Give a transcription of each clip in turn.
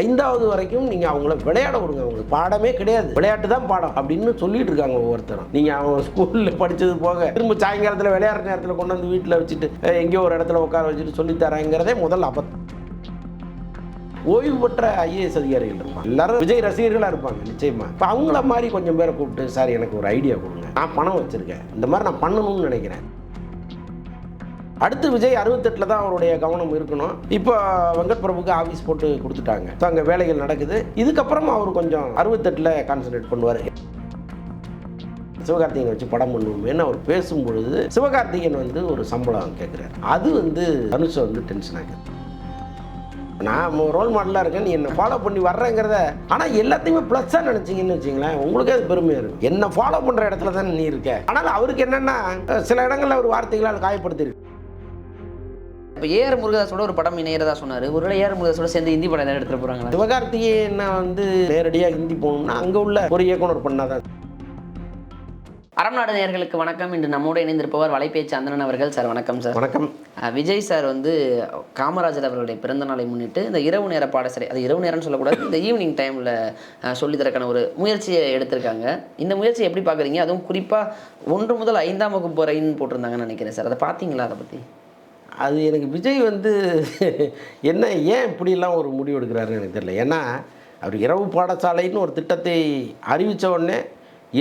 ஐந்தாவது வரைக்கும் நீங்கள் அவங்கள விளையாட விடுங்க. அவங்களுக்கு பாடமே கிடையாது. விளையாட்டு தான் பாடம் அப்படின்னு சொல்லிட்டு இருக்காங்க ஒவ்வொருத்தரும். நீங்கள் அவங்க ஸ்கூலில் படித்தது போக திரும்ப சாயங்காலத்தில் விளையாடுற நேரத்தில் கொண்டு வந்து வீட்டில் வச்சுட்டு எங்கேயோ ஒரு இடத்துல உட்கார வச்சுட்டு சொல்லித்தராங்கிறதே முதல் அபத்தம் ஓய்வு பெற்ற ஐஏஎஸ் அதிகாரிகள் இருப்பாங்க. எல்லாரும் விஜய் ரசிகர்களாக இருப்பாங்க நிச்சயமா. இப்போ அவங்கள மாதிரி கொஞ்சம் பேரை கூப்பிட்டு சார் எனக்கு ஒரு ஐடியா கொடுங்க. நான் பணம் வச்சுருக்கேன். இந்த மாதிரி நான் பண்ணணும்னு நினைக்கிறேன். அடுத்து விஜய் அறுபத்தெட்டில் தான் அவருடைய கவனம் இருக்கணும். இப்போ வெங்கட் பிரபுக்கு ஆஃபீஸ் போட்டு கொடுத்துட்டாங்க. ஸோ அங்கே வேலைகள் நடக்குது. இதுக்கப்புறம் அவர் கொஞ்சம் அறுபத்தெட்டில் கான்சன்ட்ரேட் பண்ணுவார். சிவகார்த்திகன் வச்சு படம் பண்ணுவோமேன்னு அவர் பேசும்பொழுது சிவகார்த்திகேயன் வந்து ஒரு சம்பளம் கேட்குறாரு. அது வந்து தனுஷை வந்து டென்ஷன் ஆகுது நான் ரோல் மாடலாக இருக்கேன். நீ என்னை ஃபாலோ பண்ணி வர்றேங்கிறத ஆனால் எல்லாத்தையுமே ப்ளஸ்ஸாக நினச்சிங்கன்னு வச்சிங்களேன் உங்களுக்கே அது பெருமையாக இருக்கும். என்னை ஃபாலோ பண்ணுற இடத்துல தானே நீ இருக்க. ஆனால் அவருக்கு என்னென்னா சில இடங்களில் ஒரு வார்த்தைகளால் காயப்படுத்திருக்கு இப்போ ஏஆர் முருகதாஸோட ஒரு படம் இணையறதா சொன்னார். ஒருவேளை ஏஆர் முருகதாஸோட சேர்ந்து ஹிந்தி படம் ஏதாவது எடுத்துட்டு போகிறாங்களா சிவகார்த்திகேயன் வந்து நேரடியாக ஹிந்தி போகணும்னா அங்கே உள்ள ஒரு இயக்குனர் பண்ணாதான். அறம் நாடு நேயர்களுக்கு வணக்கம். இன்று நம்மோடு இணைந்திருப்பவர் வலைபேச்சு அந்தணன் அவர்கள். சார் வணக்கம் சார். வணக்கம். விஜய் சார் வந்து காமராஜர் அவர்களுடைய பிறந்த நாளை முன்னிட்டு இந்த இரவு நேர பாடசாலை அது இரவு நேரம்னு சொல்லக்கூடாது இந்த ஈவினிங் டைமில் சொல்லித்தரக்கான ஒரு முயற்சியை எடுத்திருக்காங்க. இந்த முயற்சியை எப்படி பார்க்குறீங்க அதுவும் குறிப்பாக ஒன்று முதல் ஐந்தாம் வகுப்பு வரைன்னு போட்டிருந்தாங்கன்னு நினைக்கிறேன் சார். அதை பார்த்தீங்களா? அதை பற்றி அது எனக்கு விஜய் வந்து என்ன ஏன் இப்படிலாம் ஒரு முடிவு எடுக்கிறாருன்னு எனக்கு தெரியல. ஏன்னா அவர் இரவு பாடசாலைன்னு ஒரு திட்டத்தை அறிவித்த உடனே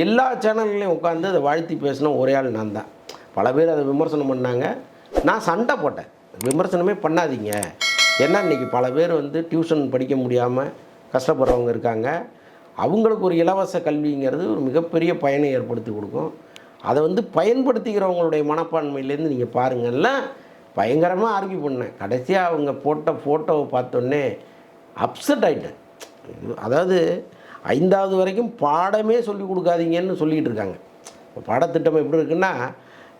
எல்லா சேனல்லையும் உட்காந்து அதை வாழ்த்தி பேசின ஒரே ஆள் நான் தான். பல பேர் அதை விமர்சனம் பண்ணாங்க. நான் சண்டை போட்டேன். விமர்சனமே பண்ணாதீங்க. ஏன்னா இன்றைக்கி பல பேர் வந்து டியூஷன் படிக்க முடியாமல் கஷ்டப்படுறவங்க இருக்காங்க. அவங்களுக்கு ஒரு இலவச கல்விங்கிறது ஒரு மிகப்பெரிய பயனை ஏற்படுத்தி கொடுக்கும். அதை வந்து பயன்படுத்திக்கிறவங்களுடைய மனப்பான்மையிலேருந்து நீங்கள் பாருங்கள்ல பயங்கரமாக ஆர்கியூ பண்ணேன். கடைசியாக அவங்க போட்ட ஃபோட்டோவை பார்த்தோன்னே அப்செட் ஆகிட்டேன் அதாவது ஐந்தாவது வரைக்கும் பாடமே சொல்லி கொடுக்காதீங்கன்னு சொல்லிகிட்டு இருக்காங்க. இப்போ பாடத்திட்டம் எப்படி இருக்குன்னா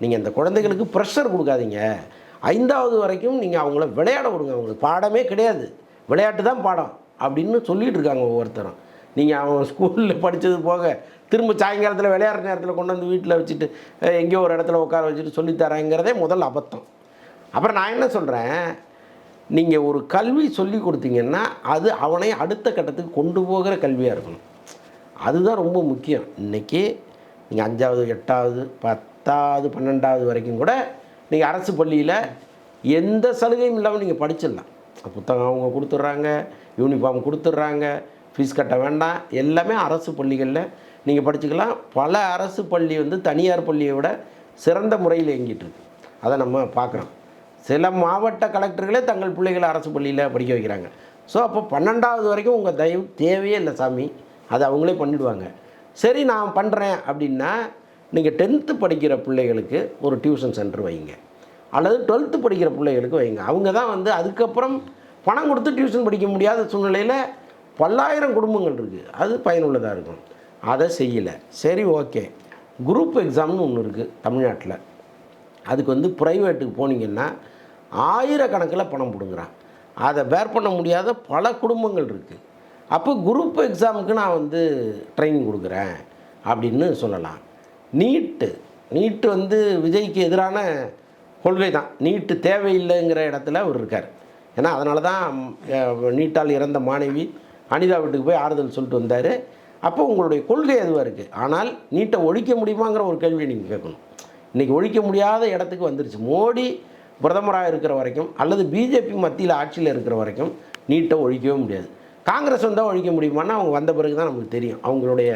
நீங்கள் இந்த குழந்தைகளுக்கு ப்ரெஷர் கொடுக்காதீங்க. ஐந்தாவது வரைக்கும் நீங்கள் அவங்கள விளையாட விடுங்க. அவங்களுக்கு பாடமே கிடையாது. விளையாட்டு தான் பாடம் அப்படின்னு சொல்லிகிட்டு இருக்காங்க ஒவ்வொருத்தரும். நீங்கள் அவன் ஸ்கூலில் படித்தது போக திரும்ப சாயங்காலத்தில் விளையாடுற நேரத்தில் கொண்டு வந்து வீட்டில் வச்சுட்டு எங்கேயோ ஒரு இடத்துல உட்கார வச்சுட்டு சொல்லித் தரேங்கிறதே முதல் அபத்தம். அப்புறம் நான் என்ன சொல்கிறேன் நீங்கள் ஒரு கல்வி சொல்லி கொடுத்தீங்கன்னா அது அவனை அடுத்த கட்டத்துக்கு கொண்டு போகிற கல்வியாக இருக்கணும். அதுதான் ரொம்ப முக்கியம். இன்றைக்கி நீங்கள் அஞ்சாவது எட்டாவது பத்தாவது பன்னெண்டாவது வரைக்கும் கூட நீங்கள் அரசு பள்ளியில் எந்த சலுகையும் இல்லாமல் நீங்கள் படிச்சிடலாம். புத்தகம் அவங்க கொடுத்துட்றாங்க யூனிஃபார்ம் கொடுத்துட்றாங்க ஃபீஸ் கட்ட வேண்டாம் எல்லாமே அரசு பள்ளிகளில் நீங்கள் படிச்சுக்கலாம். பல அரசு பள்ளி வந்து தனியார் பள்ளியை விட சிறந்த முறையில் இயங்கிட்டு இருக்கு. அதை நம்ம பார்க்குறோம். சில மாவட்ட கலெக்டர்களே தங்கள் பிள்ளைகளை அரசு பள்ளியில் படிக்க வைக்கிறாங்க. ஸோ அப்போ பன்னெண்டாவது வரைக்கும் உங்கள் தயவு தேவையே இல்லை சாமி. அதை அவங்களே பண்ணிவிடுவாங்க சரி நான் பண்ணுறேன் அப்படின்னா நீங்கள் டென்த்து படிக்கிற பிள்ளைகளுக்கு ஒரு டியூஷன் சென்டர் வைங்க. அல்லது டுவெல்த்து படிக்கிற பிள்ளைகளுக்கு வைங்க. அவங்க தான் வந்து அதுக்கப்புறம் பணம் கொடுத்து டியூஷன் படிக்க முடியாத சூழ்நிலையில் பல்லாயிரம் குடும்பங்கள் இருக்குது அது பயனுள்ளதாக இருக்கும். அதை செய்யலை. சரி ஓகே. குரூப் எக்ஸாம்னு ஒன்று இருக்குது தமிழ்நாட்டில். அதுக்கு வந்து ப்ரைவேட்டுக்கு போனீங்கன்னா ஆயிரக்கணக்கில் பணம் பிடுங்குறான். அதை பேர் பண்ண முடியாத பல குடும்பங்கள் இருக்குது அப்போ குரூப் எக்ஸாமுக்கு நான் வந்து ட்ரைனிங் கொடுக்குறேன் அப்படின்னு சொல்லலாம். நீட்டு. நீட்டு வந்து விஜய்க்கு எதிரான கொள்கை தான். நீட்டு தேவையில்லைங்கிற இடத்துல அவர் இருக்கார். ஏன்னா அதனால தான் நீட்டால் இறந்த மாணவி அனிதா வீட்டுக்கு போய் ஆறுதல் சொல்லிட்டு வந்தார். அப்போ உங்களுடைய கொள்கை அதுவாக இருக்குது ஆனால் நீட்டை ஒழிக்க முடியுமாங்கிற ஒரு கேள்வியை நீங்கள் கேட்கணும். இன்றைக்கி ஒழிக்க முடியாத இடத்துக்கு வந்துருச்சு. மோடி பிரதமராக இருக்கிற வரைக்கும் அல்லது பிஜேபி மத்தியில் ஆட்சியில் இருக்கிற வரைக்கும் நீட்டை ஒழிக்கவே முடியாது. காங்கிரஸ் வந்தால் ஒழிக்க முடியுமான்னா அவங்க வந்த பிறகு தான் நமக்கு தெரியும். அவங்களுடைய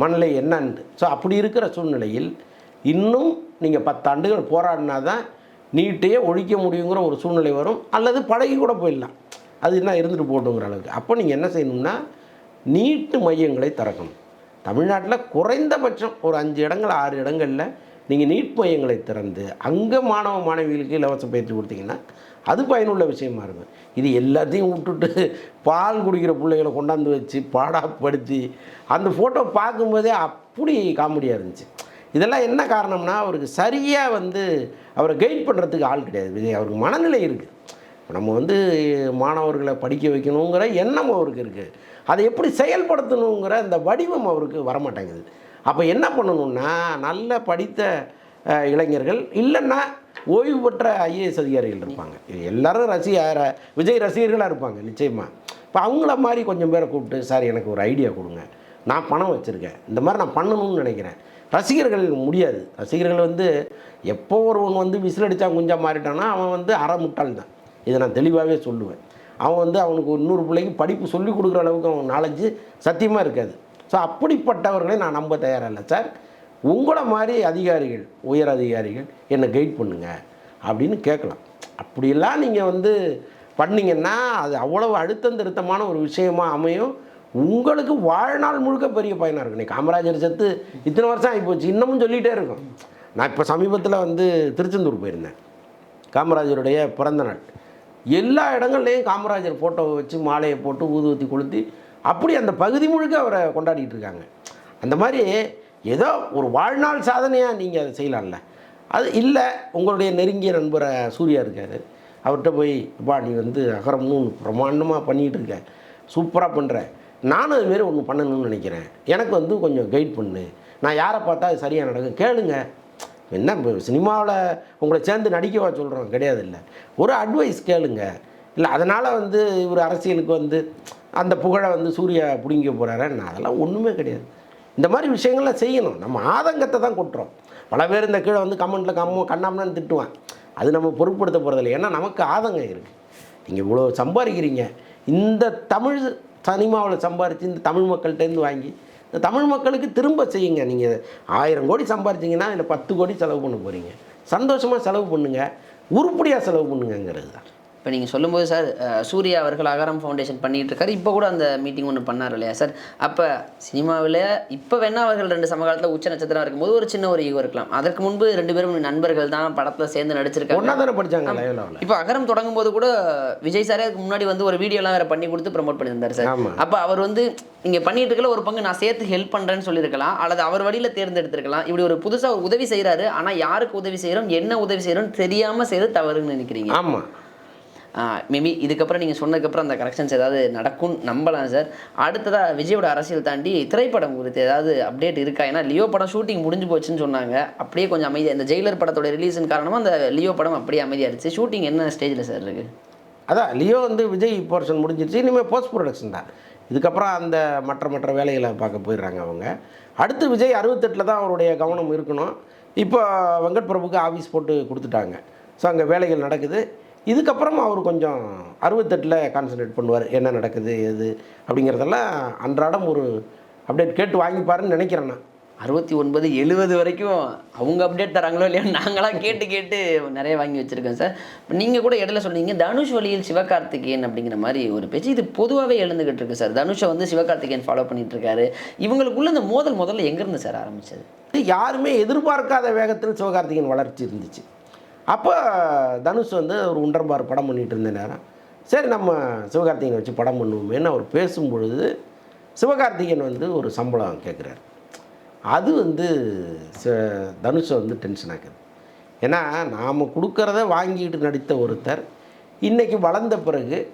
மனநிலை என்னன்னு ஸோ அப்படி இருக்கிற சூழ்நிலையில் இன்னும் நீங்கள் பத்தாண்டுகள் போராடினா தான் நீட்டையே ஒழிக்க முடியுங்கிற ஒரு சூழ்நிலை வரும். அல்லது பழகி கூட போயிடலாம். அது என்ன இருந்துட்டு போட்டுங்கிற அளவுக்கு. அப்போ நீங்கள் என்ன செய்யணும்னா நீட்டு மையங்களை திறக்கணும். தமிழ்நாட்டில் குறைந்தபட்சம் ஒரு அஞ்சு இடங்கள் ஆறு இடங்களில் நீங்கள் நீட் மையங்களை திறந்து அங்கே மாணவ மாணவிகளுக்கு இலவச பயிற்சி கொடுத்தீங்கன்னா அது பயனுள்ள விஷயமா இருக்கும். இது எல்லாத்தையும் விட்டுட்டு பால் குடிக்கிற பிள்ளைகளை கொண்டாந்து வச்சு பாடாப்படுத்தி அந்த ஃபோட்டோ பார்க்கும்போதே அப்படி காமெடியாக இருந்துச்சு. இதெல்லாம் என்ன காரணம்னா அவருக்கு சரியாக வந்து அவரை கைட் பண்ணுறதுக்கு ஆள் கிடையாது. விஜய் அவருக்கு மனநிலை இருக்குது நம்ம வந்து மாணவர்களை படிக்க வைக்கணுங்கிற எண்ணம் அவருக்கு இருக்குது அதை எப்படி செயல்படுத்தணுங்கிற அந்த வடிவம் அவருக்கு வரமாட்டேங்குது. அப்போ என்ன பண்ணணும்னா நல்ல படித்த இளைஞர்கள் இல்லைன்னா ஓய்வு பெற்ற ஐஏஎஸ் அதிகாரிகள் இருப்பாங்க. எல்லாரும் ரசிக விஜய் ரசிகர்களாக இருப்பாங்க நிச்சயமாக இப்போ அவங்கள மாதிரி கொஞ்சம் பேரை கூப்பிட்டு சார் எனக்கு ஒரு ஐடியா கொடுங்க. நான் பணம் வச்சுருக்கேன். இந்த மாதிரி நான் பண்ணணும்னு நினைக்கிறேன். ரசிகர்கள் முடியாது. ரசிகர்கள் வந்து எப்போ ஒருவன் வந்து விசில் அடித்தா குஞ்சா மாறிட்டானா அவன் வந்து அற முட்டாள் தான். இதை நான் தெளிவாகவே சொல்லுவேன். அவன் வந்து அவனுக்கு இன்னொரு பிள்ளைக்கு படிப்பு சொல்லி கொடுக்குற அளவுக்கு அவன் நாலேஜ் சத்தியமாக இருக்காது. ஸோ அப்படிப்பட்டவர்களை நான் நம்ப தயாராக இல்லை சார். உங்களை மாதிரி அதிகாரிகள் உயர் அதிகாரிகள் என்னை கைட் பண்ணுங்க அப்படின்னு கேட்கலாம். அப்படியெல்லாம் நீங்கள் வந்து பண்ணிங்கன்னா அது அவ்வளவு அழுத்தம் திருத்தமான ஒரு விஷயமா அமையும். உங்களுக்கு வாழ்நாள் முழுக்க பெரிய பயனாக இருக்கும். நீ காமராஜர் செத்து இத்தனை வருஷம் ஆகிப்போச்சு இன்னமும் சொல்லிகிட்டே இருக்கும். நான் இப்போ சமீபத்தில் வந்து திருச்செந்தூர் போயிருந்தேன். காமராஜருடைய பிறந்த நாள். எல்லா இடங்கள்லையும் காமராஜர் ஃபோட்டோவை வச்சு மாலையை போட்டு ஊதுவத்தி கொளுத்தி அப்படி அந்த பகுதி முழுக்க அவரை கொண்டாடிட்டு இருக்காங்க. அந்த மாதிரி ஏதோ ஒரு வாழ்நாள் சாதனையாக நீங்கள் அதை செய்யலாம்ல. அது இல்லை உங்களுடைய நெருங்கிய நண்பரை சூர்யா இருக்கார். அவர்கிட்ட போய் பா நீ வந்து அகரம்னு பிரமாண்டமாக பண்ணிகிட்டு இருக்க. சூப்பராக பண்ணுற நானும் அதுமாரி ஒன்று பண்ணணும்னு நினைக்கிறேன். எனக்கு வந்து கொஞ்சம் கைட் பண்ணு. நான் யாரை பார்த்தா அது சரியாக நடக்கும்? கேளுங்க. என்ன சினிமாவில் உங்களை சேர்ந்து நடிக்கவா சொல்கிறோம் கிடையாது இல்லை ஒரு அட்வைஸ் கேளுங்க. இல்லை அதனால் வந்து இவர் அரசியலுக்கு வந்து அந்த புகழை வந்து சூர்யா பிடிங்க போகிறாரன்னு அதெல்லாம் ஒன்றுமே கிடையாது. இந்த மாதிரி விஷயங்கள்லாம் செய்யணும். நம்ம ஆதங்கத்தை தான் கொட்டுறோம். பல பேர் இந்த கீழே வந்து கமெண்ட்டில் கம்மோ கண்ணாமன்னு திட்டுவான். அது நம்ம பொருட்படுத்த போகிறதில்ல ஏன்னா நமக்கு ஆதங்கம் இருக்குது நீங்கள் இவ்வளோ சம்பாதிக்கிறீங்க. இந்த தமிழ் சினிமாவில் சம்பாரித்து இந்த தமிழ் மக்கள்கிட்டேருந்து வாங்கி இந்த தமிழ் மக்களுக்கு திரும்ப செய்யுங்க. நீங்கள் ஆயிரம் கோடி சம்பாரிச்சிங்கன்னா இல்லை பத்து கோடி செலவு பண்ண போகிறீங்க சந்தோஷமாக செலவு பண்ணுங்கள் உருப்படியாக செலவு பண்ணுங்கங்கிறது தான். இப்போ நீங்கள் சொல்லும்போது சார் சூர்யா அவர்கள் அகரம் ஃபவுண்டேஷன் பண்ணிட்டு இருக்காரு இப்போ கூட அந்த மீட்டிங் ஒன்று பண்ணார் இல்லையா சார்? அப்போ சினிமாவில் இப்போ வேணா அவர்கள் ரெண்டு சமகாலத்தில் உச்ச நட்சத்திரம் இருக்கும்போது ஒரு சின்ன ஒரு ஈகோ இருக்கலாம். அதற்கு முன்பு ரெண்டு பேரும் நண்பர்கள் தான் படத்தில் சேர்ந்து நடிச்சிருக்காங்க. இப்போ அகரம் தொடங்கும் போது கூட விஜய் சாரே அதுக்கு முன்னாடி வந்து ஒரு வீடியோலாம் வேற பண்ணி கொடுத்து ப்ரோமோட் பண்ணியிருந்தார் சார். அப்போ அவர் வந்து இங்கே பண்ணிட்டு இருக்கல ஒரு பங்கு நான் சேர்த்து ஹெல்ப் பண்ணுறேன்னு சொல்லியிருக்கலாம். அல்லது அவர் வழியில் தேர்ந்தெடுத்திருக்கலாம். இப்படி ஒரு புதுசாக ஒரு உதவி செய்கிறாரு ஆனால் யாருக்கு உதவி செய்கிறோம் என்ன உதவி செய்கிறோம் தெரியாமல் செய்கிறது தவறுன்னு நினைக்கிறீங்க. ஆமாம் மேபி இதுக்கப்புறம் நீங்கள் சொன்னதுக்கப்புறம் அந்த கரெக்ஷன்ஸ் ஏதாவது நடக்கும் நம்பலாம் சார் அடுத்ததாக விஜயோட அரசியல் தாண்டி திரைப்படம் குறித்து ஏதாவது அப்டேட் இருக்கா? ஏன்னா லியோ படம் ஷூட்டிங் முடிஞ்சு போச்சுன்னு சொன்னாங்க. அப்படியே கொஞ்சம் அமைதியாக இந்த ஜெயிலர் படத்தோட ரிலீஸின் காரணமாக அந்த லியோ படம் அப்படியே அமைதியாகிடுச்சு ஷூட்டிங் என்ன ஸ்டேஜில் சார் இருக்குது அதான் லியோ வந்து விஜய் போர்ஷன் முடிஞ்சிருச்சு. இனிமேல் போஸ்ட் ப்ரொடக்ஷன் தான். இதுக்கப்புறம் அந்த மற்ற மற்ற வேலைகளை பார்க்க போயிடுறாங்க அவங்க. அடுத்து விஜய் அறுபத்தெட்டில் தான் அவருடைய கவனம் இருக்கணும். இப்போ வெங்கட் பிரபுக்கு ஆஃபீஸ் போட்டு கொடுத்துட்டாங்க. ஸோ அங்கே வேலைகள் நடக்குது. இதுக்கப்புறம் அவர் கொஞ்சம் அறுபத்தெட்டில் கான்சன்ட்ரேட் பண்ணுவார். என்ன நடக்குது எது அப்படிங்கிறதெல்லாம் அன்றாடம் ஒரு அப்டேட் கேட்டு வாங்கிப்பாருன்னு நினைக்கிறேன் நான். அறுபத்தி ஒன்பது எழுபது வரைக்கும் அவங்க அப்டேட் தராங்களோ இல்லையோ நாங்களாம் கேட்டு கேட்டு நிறைய வாங்கி வச்சுருக்கோம் சார். நீங்கள் கூட இடையில சொன்னீங்க தனுஷ் வழியில் சிவகார்த்திகேயன் அப்படிங்கிற மாதிரி ஒரு பேச்சு. இது பொதுவாகவே எழுந்துகிட்டு இருக்கு சார். தனுஷை வந்து சிவகார்த்திகேயன் ஃபாலோ பண்ணிட்டு இருக்காரு இவங்களுக்குள்ள இந்த மோதல் முதல்ல எங்கேருந்து சார் ஆரம்பிச்சது? இது யாருமே எதிர்பார்க்காத வேகத்தில் சிவகார்த்திகேயன் வளர்ச்சி இருந்துச்சு. அப்போ தனுஷ் வந்து ஒரு உண்டர்பார் படம் பண்ணிட்டு இருந்த நேரம். சரி நம்ம சிவகார்த்திகேயனை வச்சு படம் பண்ணுவோமேன்னு அவர் பேசும்பொழுது சிவகார்த்திகேயன் வந்து ஒரு சம்பளம் கேட்குறாரு அது வந்து ச- தனுஷை வந்து டென்ஷன் ஆக்குது. ஏன்னா நாம் கொடுக்குறத வாங்கிட்டு நடித்த ஒருத்தர் இன்றைக்கி வளர்ந்த பிறகு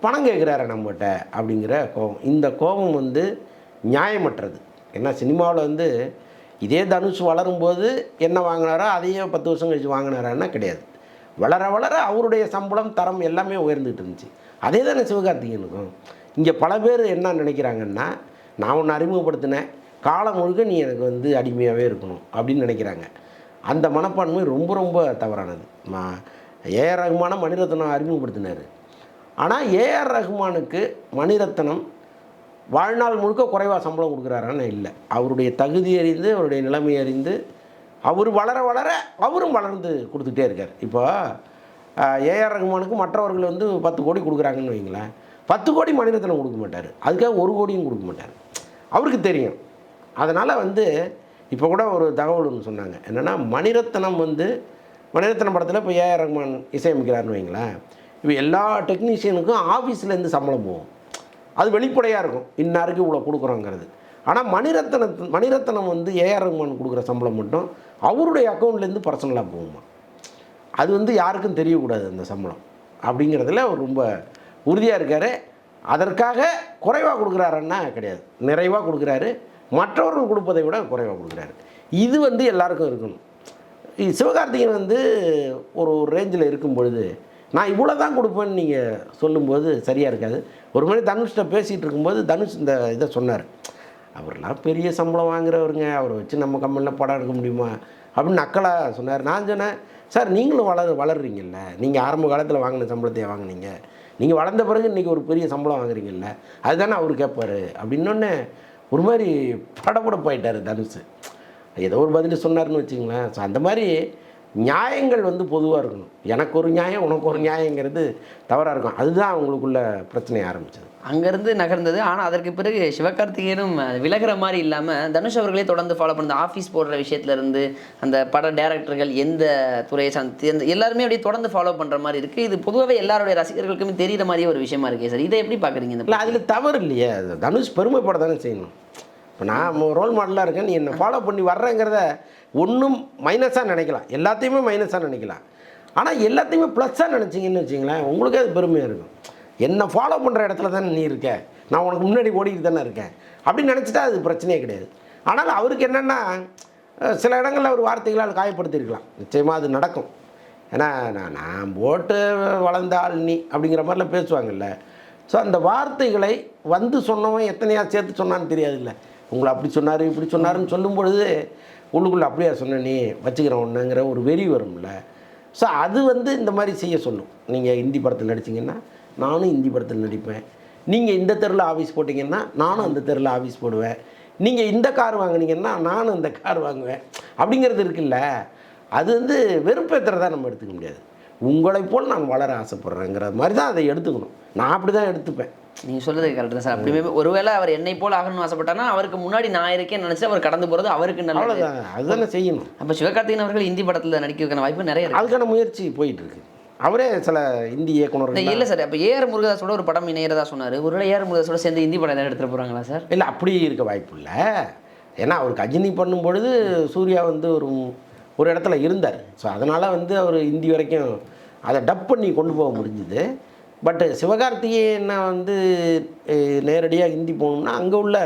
பணம் கேட்குறாரு நம்மகிட்ட அப்படிங்கிற கோபம். இந்த கோபம் வந்து நியாயமற்றது. ஏன்னா சினிமாவில் வந்து இதே தனுஷ் வளரும்போது என்ன வாங்கினாரோ? அதையே பத்து வருஷம் கழிச்சு வாங்கினாரான்னா கிடையாது. வளர வளர அவருடைய சம்பளம் தரம் எல்லாமே உயர்ந்துகிட்டு இருந்துச்சு. அதே தானே சிவகார்த்திகேயனுக்கும். இங்கே பல பேர் என்ன நினைக்கிறாங்கன்னா நான் ஒன்று அறிமுகப்படுத்தினேன். காலம் முழுக்க நீ எனக்கு வந்து அடிமையாகவே இருக்கணும் அப்படின்னு நினைக்கிறாங்க. அந்த மனப்பான்மை ரொம்ப ரொம்ப தவறானது. மா ஏஆர் ரகுமானம் மணிரத்னம் அறிமுகப்படுத்தினார். ஆனால் ஏஆர் ரகுமானுக்கு மணிரத்னம் வாழ்நாள் முழுக்க குறைவாக சம்பளம் கொடுக்குறாரான்னு இல்லை. அவருடைய தகுதி அறிந்து அவருடைய நிலைமை அறிந்து அவர் வளர வளர அவரும் வளர்ந்து கொடுத்துட்டே இருக்கார். இப்போ ஏஆர் ரகுமானுக்கு மற்றவர்கள் வந்து பத்து கோடி கொடுக்குறாங்கன்னு வைங்களேன். பத்து கோடி மணிரத்னம் கொடுக்க மாட்டார். அதுக்காக ஒரு கோடியும் கொடுக்க மாட்டார். அவருக்கு தெரியும். அதனால் வந்து இப்போ கூட ஒரு தகவல் ஒன்று சொன்னாங்க. என்னென்னா மணிரத்னம் வந்து மணிரத்னம் படத்தில் இப்போ ஏஆர் ரகுமான் இசையமைக்கிறாருன்னு வைங்களேன். இப்போ எல்லா டெக்னீஷியனுக்கும் ஆஃபீஸ்லேருந்து சம்பளம் போகும். அது வெளிப்படையாக இருக்கும். இன்னாருக்கு இவ்வளோ கொடுக்குறோங்கிறது. ஆனால் மணிரத்னத்து மணிரத்னம் வந்து ஏஆர் ரகுமான் கொடுக்குற சம்பளம் மட்டும் அவருடைய அக்கௌண்ட்லேருந்து பர்சனலாக போகுமா? அது வந்து யாருக்கும் தெரியக்கூடாது அந்த சம்பளம். அப்படிங்கிறதுல அவர் ரொம்ப உறுதியாக இருக்கார். அதற்காக குறைவாக கொடுக்குறாருன்னா கிடையாது. நிறைவாக கொடுக்குறாரு. மற்றவர்கள் கொடுப்பதை விட குறைவாக கொடுக்குறாரு. இது வந்து எல்லாருக்கும் இருக்கணும். சிவகார்த்திகேயன் வந்து ஒரு ரேஞ்சில் இருக்கும் பொழுது நான் இவ்வளோ தான் கொடுப்பேன்னு நீங்கள் சொல்லும்போது சரியாக இருக்காது. ஒரு மாதிரி தனுஷ்கிட்ட பேசிகிட்டு இருக்கும்போது தனுஷ் இந்த இதை சொன்னார். அவர்லாம் பெரிய சம்பளம் வாங்குறவருங்க. அவரை வச்சு நம்ம கம்பெனியில் படம் எடுக்க முடியுமா? அப்படின்னு நக்கலாக சொன்னார். நான் சொன்னேன் சார் நீங்களும் வளர் வளர்றீங்கல்ல. நீங்கள் ஆரம்ப காலத்தில் வாங்கின சம்பளத்தையே வாங்குனீங்க? நீங்கள் வளர்ந்த பிறகு இன்றைக்கி ஒரு பெரிய சம்பளம் வாங்குறீங்கல்ல. அதுதானே அவர் கேட்பார் அப்படின்னொன்னே ஒரு மாதிரி படபட போயிட்டார் தனுஷ். ஏதோ ஒரு பதில் சொன்னார்னு வச்சுங்களேன் ஸோ அந்த மாதிரி நியாயங்கள் வந்து பொதுவாக இருக்கணும். எனக்கு ஒரு நியாயம் உனக்கு ஒரு நியாயங்கிறது தவறாக இருக்கும். அதுதான் அவங்களுக்குள்ள பிரச்சனையை ஆரம்பிச்சது. அங்கேருந்து நகர்ந்தது. ஆனால் அதற்கு பிறகு சிவகார்த்திகேயனும் விலகுற மாதிரி இல்லாமல் தனுஷ் அவர்களே தொடர்ந்து ஃபாலோ பண்ண ஆஃபீஸ் போடுற விஷயத்துல இருந்து அந்த பட டேரக்டர்கள் எந்த துறையை சார்ந்து எந்த எல்லாருமே அப்படியே தொடர்ந்து ஃபாலோ பண்ணுற மாதிரி இருக்குது இது பொதுவாகவே எல்லாருடைய ரசிகர்களுக்குமே தெரியுற மாதிரியே ஒரு விஷயமா இருக்கே சார். இதை எப்படி பார்க்குறீங்க இல்லை அதில் தவறு இல்லையே. தனுஷ் பெருமைப்பட தானே செய்யணும். இப்போ நான் ரோல் மாடலாக இருக்கேன். நீ என்னை ஃபாலோ பண்ணி வர்றேங்கிறத ஒன்றும் மைனஸாக நினைக்கலாம். எல்லாத்தையுமே மைனஸாக நினைக்கலாம். ஆனால் எல்லாத்தையுமே ப்ளஸ்ஸாக நினச்சிங்கன்னு வச்சிங்களேன் உங்களுக்கே அது பெருமையாக இருக்கும். என்னை ஃபாலோ பண்ணுற இடத்துல தானே நீ இருக்க. நான் உனக்கு முன்னாடி ஓடிக்கிட்டு தானே இருக்கேன். அப்படின்னு நினச்சிட்டா அது பிரச்சனையே கிடையாது. ஆனால் அவருக்கு என்னென்னா சில இடங்களில் அவர் வார்த்தைகளால் காயப்படுத்தியிருக்கலாம். நிச்சயமாக அது நடக்கும். ஏன்னா நான் நான் போட்டு வளர்ந்த ஆள் நீ அப்படிங்கிற மாதிரிலாம் பேசுவாங்கல்ல. ஸோ அந்த வார்த்தைகளை வந்து சொன்னவன் எத்தனையாக சேர்த்து சொன்னான்னு தெரியாதுல்ல. உங்களை அப்படி சொன்னார் இப்படி சொன்னாருன்னு சொல்லும் பொழுது உள்ளுக்குள்ளே அப்படியா சொன்ன நீ வச்சுக்கிறேன் ஒன்றுங்கிற ஒரு வெறி வரும்ல. ஸோ அது வந்து இந்த மாதிரி செய்ய சொல்லும். நீங்கள் ஹிந்தி படத்தில் நடிச்சிங்கன்னா நானும் ஹிந்தி படத்தில் நடிப்பேன். நீங்கள் இந்த தெருவில் ஆஃபீஸ் போட்டிங்கன்னா நானும் அந்த தெருவில் ஆஃபீஸ் போடுவேன். நீங்கள் இந்த கார் வாங்கினீங்கன்னா நானும் இந்த கார் வாங்குவேன். அப்படிங்கிறது இருக்குல்ல. அது வந்து வெறுப்பேற்றுறதா நம்ம எடுத்துக்க முடியாது. உங்களை போல் நான் வளர ஆசைப்பட்றேங்கிற மாதிரி தான் அதை எடுத்துக்கணும். நான் அப்படி தான் எடுத்துப்பேன். நீங்கள் சொல்றது கரெக்ட் தான் சார். அப்படியே ஒருவேளை அவர் என்னை போல் ஆகணும்னு ஆசைப்பட்டானா அவருக்கு முன்னாடி நான் இருக்கேன்னு நினச்சி அவர் கடந்து போகிறது அவருக்கு நல்லது. அதுதானே செய்யணும். அப்போ சிவகார்த்திகேயன் அவர்கள் ஹிந்தி படத்தில் நடிக்கிறதுக்கான வாய்ப்பு நிறைய இருக்கு. அதுக்கான முயற்சி போயிட்டு இருக்கு அவரே சில இந்தி இயக்குனர்கள் இல்லை சார். அப்போ ஏஆர் முருகதாஸோட ஒரு படம் இணையறதா சொன்னார். ஒருவேளை ஏஆர் முருகதாஸோட சேர்ந்து ஹிந்தி படம் ஏதாவது எடுத்துகிட்டு போகிறாங்களா சார்? இல்லை அப்படி இருக்க வாய்ப்பு இல்லை. ஏன்னா அவருக்கு அஜினி பண்ணும் பொழுது சூர்யா வந்து ஒரு ஒரு இடத்துல இருந்தார். ஸோ அதனால் வந்து அவர் ஹிந்தி வரைக்கும் அதை டப் பண்ணி கொண்டு போக முடிஞ்சுது. பட்டு சிவகார்த்திகேயனை வந்து நேரடியாக ஹிந்தி போகணும்னா அங்கே உள்ள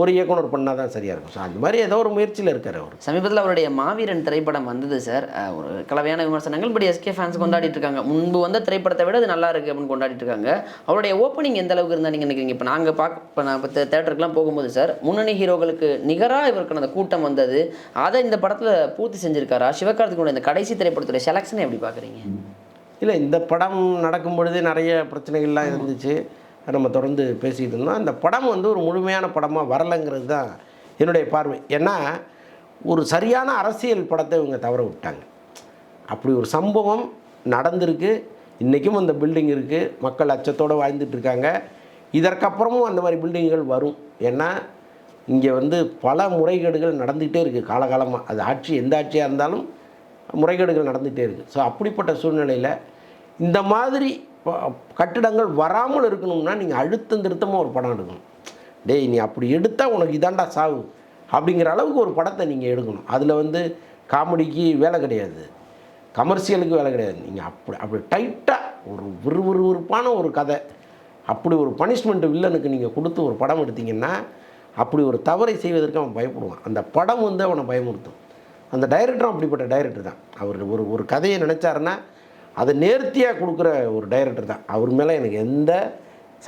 ஒரு இயக்குனர் பண்ணால் தான் சரியாக இருக்கும். ஸோ அந்த மாதிரி ஏதோ ஒரு முயற்சியில் இருக்கார் அவர். சமீபத்தில் அவருடைய மாவீரன் திரைப்படம் வந்தது சார். ஒரு கலவையான விமர்சனங்கள் பட் எஸ்கே ஃபேன்ஸ் கொண்டாடிட்டு இருக்காங்க. முன்பு வந்த திரைப்படத்தை விட அது நல்லா இருக்கு அப்படின்னு கொண்டாடிட்டு இருக்காங்க. அவருடைய ஓப்பனிங் எந்த அளவுக்கு இருந்தால் நீங்கள் நினைக்கிறீங்க? இப்போ நாங்கள் பார்க்க இப்போ நான் இப்போ தேட்டருக்குலாம் போகும்போது சார் முன்னணி ஹீரோக்களுக்கு நிகராக இவருக்கான அந்த கூட்டம் வந்தது. அதை இந்த படத்தில் பூர்த்தி செஞ்சிருக்காரா? சிவகார்த்திகோட இந்த கடைசி திரைப்படத்துடைய செலெக்ஷனை எப்படி பார்க்குறீங்க இல்லை இந்த படம் நடக்கும் பொழுதே நிறைய பிரச்சனைகள்லாம் இருந்துச்சு. நம்ம தொடர்ந்து பேசிகிட்டு இருந்தோம். அந்த படம் வந்து ஒரு முழுமையான படமாக வரலைங்கிறது தான் என்னுடைய பார்வை. ஏன்னா ஒரு சரியான அரசியல் படத்தை இவங்க தவற விட்டாங்க. அப்படி ஒரு சம்பவம் நடந்திருக்கு. இன்றைக்கும் அந்த பில்டிங் இருக்குது மக்கள் அச்சத்தோடு வாழ்ந்துட்டுருக்காங்க இதற்கப்புறமும் அந்த மாதிரி பில்டிங்குகள் வரும். ஏன்னா இங்கே வந்து பல முறைகேடுகள் நடந்துகிட்டே இருக்குது காலகாலமாக அது ஆட்சி எந்த ஆட்சியாக இருந்தாலும் முறைகேடுகள் நடந்துகிட்டே இருக்குது. ஸோ அப்படிப்பட்ட சூழ்நிலையில் இந்த மாதிரி கட்டிடங்கள் வராமல் இருக்கணும்னா நீங்கள் அழுத்தம் திருத்தமாக ஒரு படம் எடுக்கணும். டேய் நீ அப்படி எடுத்தால் உனக்கு இதாண்டா சாவு அப்படிங்கிற அளவுக்கு ஒரு படத்தை நீங்கள் எடுக்கணும். அதில் வந்து காமெடிக்கு வேலை கிடையாது. கமர்ஷியலுக்கு வேலை கிடையாது. நீங்கள் அப்படி அப்படி டைட்டாக ஒரு விறுவிறுவிறுப்பான ஒரு கதை அப்படி ஒரு பனிஷ்மெண்ட் வில்லனுக்கு நீங்கள் கொடுத்து ஒரு படம் எடுத்தீங்கன்னா அப்படி ஒரு தவறை செய்வதற்கு அவன் பயப்படுவான். அந்த படம் வந்து அவனை பயமுறுத்தும். அந்த டைரக்டரும் அப்படிப்பட்ட டைரக்டர் தான். அவர் ஒரு ஒரு கதையை நினச்சாருன்னா அதை நேர்த்தியாக கொடுக்குற ஒரு டைரக்டர் தான். அவர் மேலே எனக்கு எந்த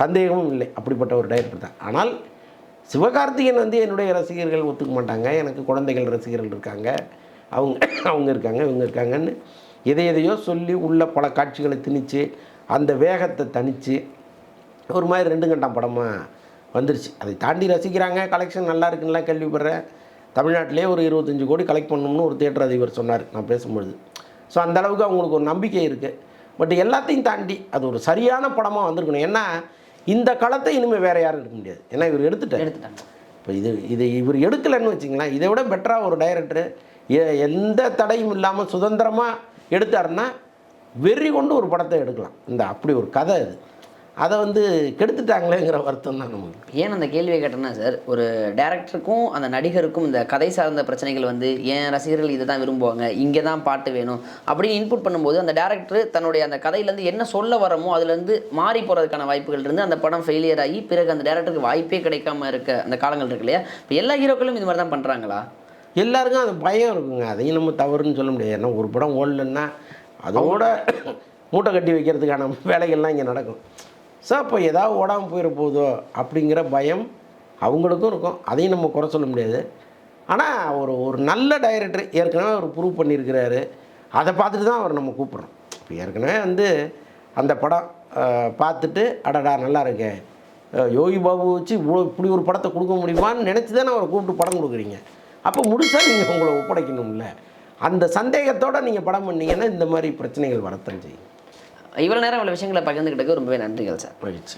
சந்தேகமும் இல்லை. அப்படிப்பட்ட ஒரு டைரக்டர் தான். ஆனால் சிவகார்த்திகேயன் வந்து என்னுடைய ரசிகர்கள் ஒத்துக்க மாட்டாங்க. எனக்கு குழந்தைகள் ரசிகர்கள் இருக்காங்க. அவங்க அவங்க இருக்காங்க இவங்க இருக்காங்கன்னு எதை எதையோ சொல்லி உள்ள பல காட்சிகளை திணித்து அந்த வேகத்தை தணித்து ஒரு மாதிரி ரெண்டு கண்டம் படமாக வந்துருச்சு. அதை தாண்டி ரசிக்கிறாங்க. கலெக்ஷன் நல்லா இருக்குன்னுலாம் கேள்விப்படுறேன். தமிழ்நாட்டிலே ஒரு இருபத்தஞ்சி கோடி கலெக்ட் பண்ணணும்னு ஒரு தியேட்டர் அதிபர் சொன்னார் நான் பேசும்பொழுது. ஸோ அந்த அளவுக்கு அவங்களுக்கு ஒரு நம்பிக்கை இருக்குது பட் எல்லாத்தையும் தாண்டி அது ஒரு சரியான படமாக வந்திருக்கணும். ஏன்னா இந்த களத்தை இனிமேல் வேறு யாரும் எடுக்க முடியாது. ஏன்னா இவர் எடுத்துட்டார். எடுத்துட்டாங்க. இப்போ இது இது இவர் எடுக்கலைன்னு வச்சுங்களேன் இதை விட பெட்டராக ஒரு டைரக்டர் எந்த தடையும் இல்லாமல் சுதந்திரமாக எடுத்தாருன்னா வெறி கொண்டு ஒரு படத்தை எடுக்கலாம். இந்த அப்படி ஒரு கதை அது. அதை வந்து கெடுத்துட்டாங்களேங்கிற வருத்தம் தான் நமக்கு. ஏன் அந்த கேள்வியை கேட்டேன்னா சார் ஒரு டேரக்டருக்கும் அந்த நடிகருக்கும் இந்த கதை சார்ந்த பிரச்சனைகள் வந்து ஏன் ரசிகர்கள் இதை தான் விரும்புவாங்க இங்கே தான் பாட்டு வேணும் அப்படின்னு இன்புட் பண்ணும்போது அந்த டேரக்டர் தன்னுடைய அந்த கதையிலேருந்து என்ன சொல்ல வரமோ அதுலேருந்து மாறி போகிறதுக்கான வாய்ப்புகள் இருந்து அந்த படம் ஃபெயிலியர் ஆகி பிறகு அந்த டேரக்டருக்கு வாய்ப்பே கிடைக்காம இருக்க அந்த காலங்கள் இருக்கு இல்லையா? இப்போ எல்லா ஹீரோக்களும் இது மாதிரி தான் பண்ணுறாங்களா எல்லாருக்கும் அது பயம் இருக்குங்க. அதையும் நம்ம தவறுன்னு சொல்ல முடியாது. ஏன்னா ஒரு படம் ஓடலன்னா அதோட மூட்டை கட்டி வைக்கிறதுக்கான வேலைகள்லாம் இங்கே நடக்கும். ஸோ அப்போ ஏதாவது ஓடாமல் போயிட போதோ? அப்படிங்கிற பயம் அவங்களுக்கும் இருக்கும். அதையும் நம்ம குறை சொல்ல முடியாது. ஆனால் ஒரு ஒரு நல்ல டைரக்டர் ஏற்கனவே அவர் ப்ரூவ் பண்ணியிருக்கிறாரு. அதை பார்த்துட்டு தான் அவர் நம்ம கூப்பிட்றோம். இப்போ ஏற்கனவே வந்து அந்த படம் பார்த்துட்டு அடடா நல்லா இருக்கேன் யோகி பாபு வச்சு இவ்வளோ இப்படி ஒரு படத்தை கொடுக்க முடியுமான்னு நினச்சி தானே அவரை கூப்பிட்டு படம் கொடுக்குறீங்க. அப்போ முழுசாக நீங்கள் உங்களை ஒப்படைக்கணும்ல. அந்த சந்தேகத்தோடு நீங்கள் படம் பண்ணீங்கன்னா இந்த மாதிரி பிரச்சனைகள் வரத்தான் செய்யும். இவ்வளோ நேரம் இவ்வளோ விஷயங்களை பகிர்ந்துக்கிட்டதுக்கு ரொம்பவே நன்றிகள் சார். மகிழ்ச்சி.